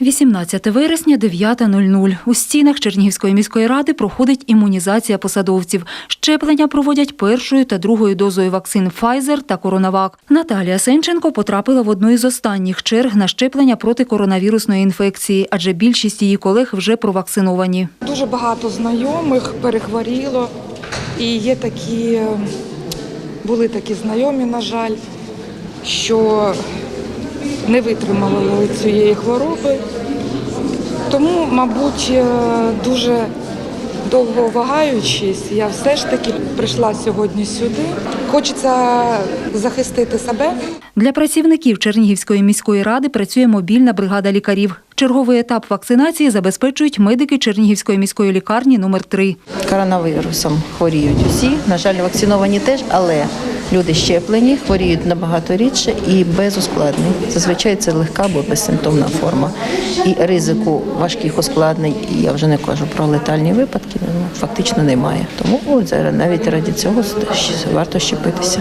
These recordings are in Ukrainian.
18 вересня, 9.00. У стінах Чернігівської міської ради проходить імунізація посадовців. Щеплення проводять першою та другою дозою вакцин Pfizer та Коронавак. Наталія Сенченко потрапила в одну із останніх черг на щеплення проти коронавірусної інфекції, адже більшість її колег вже провакциновані. Дуже багато знайомих перехворіло. І є такі, е, були такі знайомі, на жаль, що не витримали цієї хвороби. Тому, мабуть, е, дуже довго вагаючись, я все ж таки прийшла сьогодні сюди. Хочеться захистити себе. Для працівників Чернігівської міської ради працює мобільна бригада лікарів. Черговий етап вакцинації забезпечують медики Чернігівської міської лікарні номер 3 Коронавірусом хворіють усі. На жаль, вакциновані теж, але люди щеплені, хворіють набагато рідше і без ускладнень. Зазвичай це легка або безсимптомна форма. І ризику важких ускладнень, я вже не кажу про летальні випадки, ну, фактично немає. Тому от зараз навіть раді цього варто щепитися.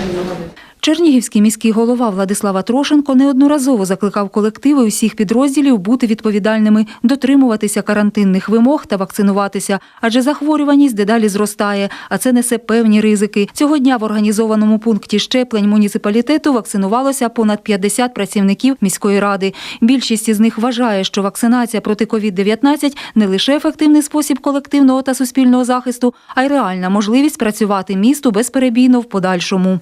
Чернігівський міський голова Владислава Трошенко неодноразово закликав колективи усіх підрозділів бути відповідальними, дотримуватися карантинних вимог та вакцинуватися, адже захворюваність дедалі зростає, а це несе певні ризики. Цього дня в організованому пункті щеплень муніципалітету вакцинувалося понад 50 працівників міської ради. Більшість із них вважає, що вакцинація проти COVID-19 не лише ефективний спосіб колективного та суспільного захисту, а й реальна можливість працювати місту безперебійно в подальшому.